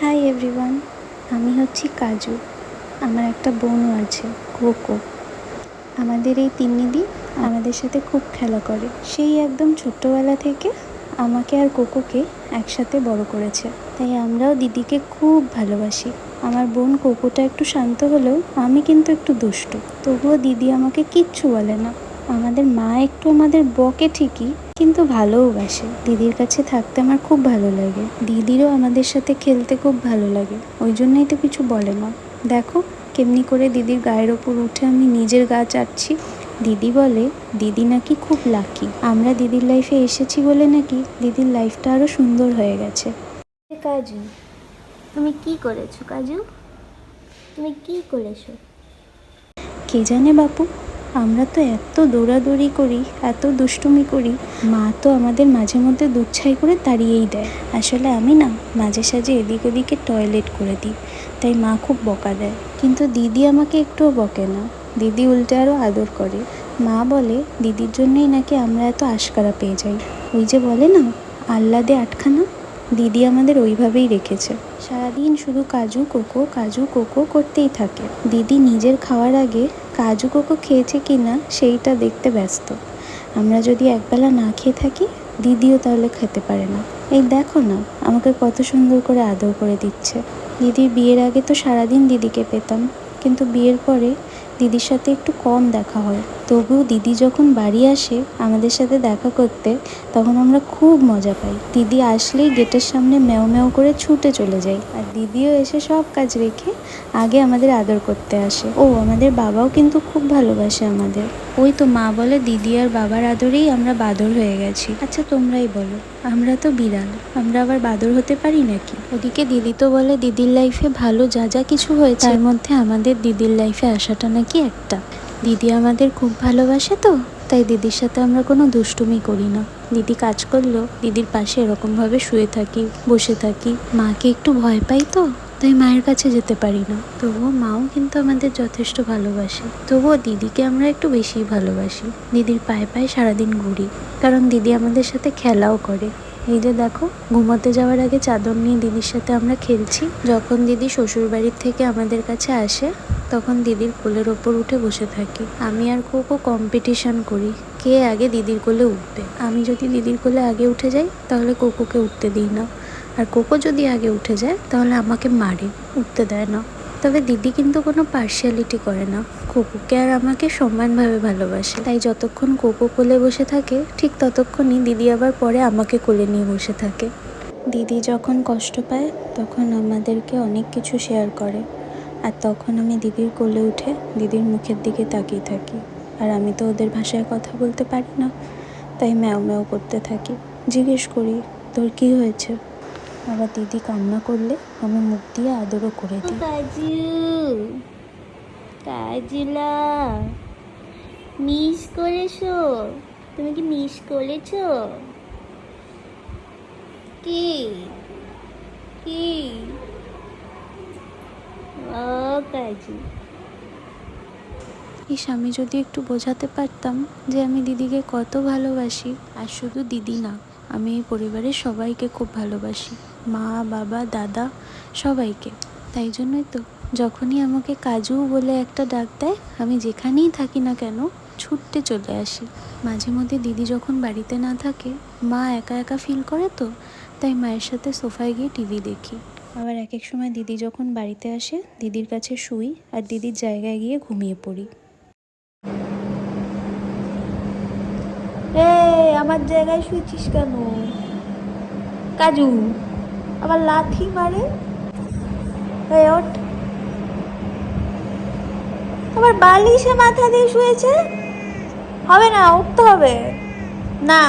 Hi everyone আমি হচ্ছি কাজু। আমার একটা বোনও আছে কোকো আমাদের এই তিন্নিদি আমাদের সাথে খুব খেলা করে। সেই একদম ছোট্টবেলা থেকে আমাকে আর কোকোকে একসাথে বড় করেছে। তাই আমরাও দিদিকে খুব ভালোবাসি। আমার বোন কোকোটা একটু শান্ত হলেও আমি কিন্তু একটু দুষ্টু। তবুও দিদি আমাকে কিচ্ছু বলে না। আমাদের মা একটু আমাদের বকে ঠিকই কিন্তু ভালোও বাসে। দিদির কাছে থাকতে আমার খুব ভালো লাগে। দিদিরও আমাদের সাথে খেলতে খুব ভালো লাগে। ওই জন্যই তো কিছু বলে না। দেখো কেমনি করে দিদির গায়ের ওপর উঠে আমি নিজের গা চাটছি। দিদি বলে দিদি নাকি খুব লাকি আমরা দিদির লাইফে এসেছি বলে নাকি দিদির লাইফটা আরও সুন্দর হয়ে গেছে? কাজু তুমি কি করেছ কাজু? তুমি কি করেছ? কে জানে বাপু? আমরা তো এত দৌড়াদৌড়ি করি, এত দুষ্টুমি করি, মা তো আমাদের মাঝে মধ্যে দুচ্ছাই করে তাড়িয়েই দেয়। আসলে আমি না, মাঝে সাঝে এদিক ওদিকে টয়লেট করে দিই, তাই মা খুব বকা দেয়। কিন্তু দিদি আমাকে একটুও বকে না, দিদি উল্টে আরও আদর করে। মা বলে, দিদির জন্যই নাকি আমরা এত আশকারা পেয়ে যাই। ওই যে বলে না, আহ্লাদে আটখানা? দিদি আমাদের ওইভাবেই রেখেছে। সারাদিন শুধু কাজু কোকো কাজু কোকো করতেই থাকে। দিদি নিজের খাওয়ার আগে কাজু কোকো খেয়েছে কি না সেইটা দেখতে ব্যস্ত। আমরা যদি একবেলা না খেয়ে থাকি, দিদিও তাহলে খেতে পারে না। এই দেখো না, আমাকে কত সুন্দর করে আদর করে দিচ্ছে। দিদির বিয়ের আগে তো সারাদিন দিদিকে পেতাম, কিন্তু বিয়ের পরে দিদির সাথে একটু কম দেখা হয়। তবুও দিদি যখন বাড়ি আসে আমাদের সাথে দেখা করতে, তখন আমরা খুব মজা পাই। দিদি আসলেই গেটের সামনে ম্যাও ম্যাও করে ছুটে চলে যাই আর দিদিও এসে সব কাজ রেখে আগে আমাদের আদর করতে আসে। ও আমাদের বাবাও কিন্তু খুব ভালোবাসে আমাদের। ওই তো মা বলে দিদি আর বাবার আদরেই আমরা বাদর হয়ে গেছি। আচ্ছা তোমরাই বলো, আমরা তো বিড়াল, আমরা আবার বাদর হতে পারি নাকি? ওদিকে দিদি তো বলে দিদির লাইফে ভালো যা যা কিছু হয়েছে, তার মধ্যে আমাদের দিদির লাইফে আসাটা নাকি একটা? দিদি আমাদের খুব ভালোবাসে তো, তাই দিদির সাথে আমরা কোনো দুষ্টুমি করি না। দিদি কাজ করলেও দিদির পাশে এরকমভাবে শুয়ে থাকি, বসে থাকি। মাকে একটু ভয় পাই তো, তাই মায়ের কাছে যেতে পারি না। তবুও মাও কিন্তু আমাদের যথেষ্ট ভালোবাসে। তবুও দিদিকে আমরা একটু বেশিই ভালোবাসি। দিদির পায়ে পায়ে সারাদিন ঘুরি, কারণ দিদি আমাদের সাথে খেলাও করে। এই যে দেখো, ঘুমোতে যাওয়ার আগে চাদর নিয়ে দিদির সাথে আমরা খেলছি। যখন দিদি শ্বশুর বাড়ির থেকে আমাদের কাছে আসে তখন দিদির কোলের ওপর উঠে বসে থাকি। আমি আর কোকো কম্পিটিশন করি, কে আগে দিদির কোলে উঠবে। আমি যদি দিদির কোলে আগে উঠে যাই, তাহলে কোকোকে উঠতে দিই না। আর কোকো যদি আগে উঠে যায়, তাহলে আমাকে মারে, উঠতে দেয় না। তবে দিদি কিন্তু কোনো পার্শিয়ালিটি করে না। কোকোকে আর আমাকে সমানভাবে ভালোবাসে। তাই যতক্ষণ কোকো কোলে বসে থাকে, ঠিক ততক্ষণই দিদি আবার পরে আমাকে কোলে নিয়ে বসে থাকে। দিদি যখন কষ্ট পায়, তখন আমাদেরকে অনেক কিছু শেয়ার করে। আর তখন আমি দিদির কোলে উঠে দিদির মুখের দিকে তাকিয়ে থাকি। আর আমি তো ওদের ভাষায় কথা বলতে পারি না। তাই ম্যাও ম্যাও করতে থাকি। জিজ্ঞেস করি, তোর কি হয়েছে? আবার দিদি কান্না করলে আমি মুখ দিয়ে আদরও করে দিই। কাজু কাজুলা মিস করেছ? তুমি কি মিস করেছ? কি? কি? ইস, আমি যদি একটু বোঝাতে পারতাম যে আমি দিদিকে কত ভালোবাসি, আর শুধু দিদি না, আমি এই পরিবারের সবাইকে খুব ভালোবাসি, মা, বাবা, দাদা, সবাইকে। তাই জন্যই তো, যখনই আমাকে কাজু বলে একটা ডাক দেয়, আমি যেখানেই থাকি না কেন ছুটতে চলে আসি। মাঝে মধ্যে দিদি যখন বাড়িতে না থাকে, মা একা একা ফিল করে তো, তাই মায়ের সাথে সোফায় গিয়ে টিভি দেখি। আবার এক এক সময় দিদি যখন বাড়িতে আসে দিদির কাছে শুই আর দিদির জায়গায় গিয়ে ঘুমিয়ে পড়ি। আমার জায়গায় শুয়েছিস কেন? কাজু আবার লাথি মারে? ওঠ। আবার বালিশে মাথা দিয়ে শুয়েছে? হবে না উঠতে হবে। না।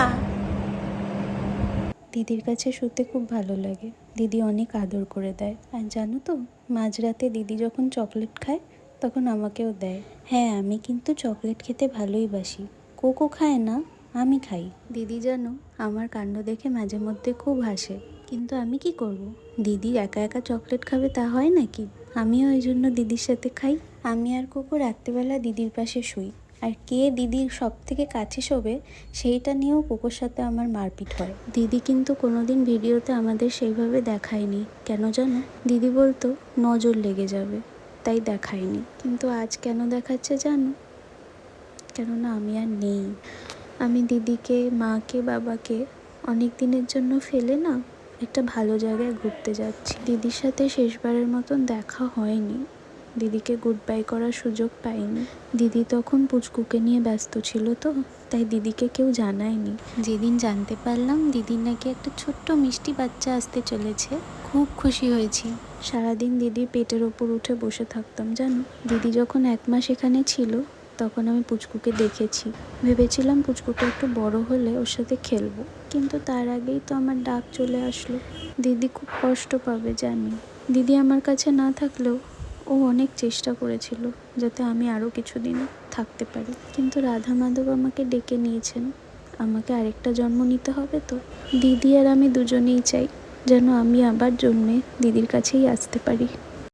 দিদির কাছে শুতে খুব ভালো লাগে। দিদি অনেক আদর করে দেয়। আর জানো তো, মাঝরাতে দিদি যখন চকলেট খায়, তখন আমাকেও দেয়। হ্যাঁ আমি কিন্তু চকলেট খেতে ভালোই বাসি। কোকো খায় না, আমি খাই। দিদি জানো, আমার কাণ্ড দেখে মাঝে মধ্যে খুব হাসে। কিন্তু আমি কি করব। দিদি একা একা চকলেট খাবে তা হয় নাকি? আমিও ওই জন্য দিদির সাথে খাই। আমি আর কোকো রাত্রেবেলা দিদির পাশে শুই। আর কে দিদির সব থেকে কাছে শোবে, সেইটা নিয়েও কোকোর সাথে আমার মারপিট হয়। দিদি কিন্তু কোনোদিন ভিডিওতে আমাদের সেইভাবে দেখায়নি। কেন জানো? দিদি বলতো, নজর লেগে যাবে। তাই দেখায়নি। কিন্তু আজ কেন দেখাচ্ছে জানো? কেননা আমি আর নেই। আমি দিদিকে, মাকে, বাবাকে অনেক দিনের জন্য ফেলে না, একটা ভালো জায়গায় ঘুরতে যাচ্ছি। দিদির সাথে শেষবারের মতন দেখা হয়নি। দিদিকে গুড বাই করার সুযোগ পাইনি। দিদি তখন পুচকুকে নিয়ে ব্যস্ত ছিল তো তাই দিদিকে কেউ জানায়নি। যেদিন জানতে পারলাম দিদির নাকি একটা ছোট্ট মিষ্টি বাচ্চা আসতে চলেছে খুব খুশি হয়েছি। সারাদিন দিদির পেটের ওপর উঠে বসে থাকতাম জানো? দিদি যখন এক মাস এখানে ছিল তখন আমি পুচকুকে দেখেছি। ভেবেছিলাম পুচকুটা একটু বড় হলে ওর সাথে খেলব কিন্তু তার আগেই তো আমার ডাক চলে আসলো। দিদি খুব কষ্ট পাবে জানি। দিদি আমার কাছে না থাকলেও ও অনেক চেষ্টা করেছিল যাতে আমি আরও কিছুদিন থাকতে পারি। কিন্তু রাধা মাধব আমাকে ডেকে নিয়েছেন। আমাকে আরেকটা জন্ম নিতে হবে তো। দিদি আর আমি দুজনেই চাই যেন আমি আবার জন্মে দিদির কাছেই আসতে পারি।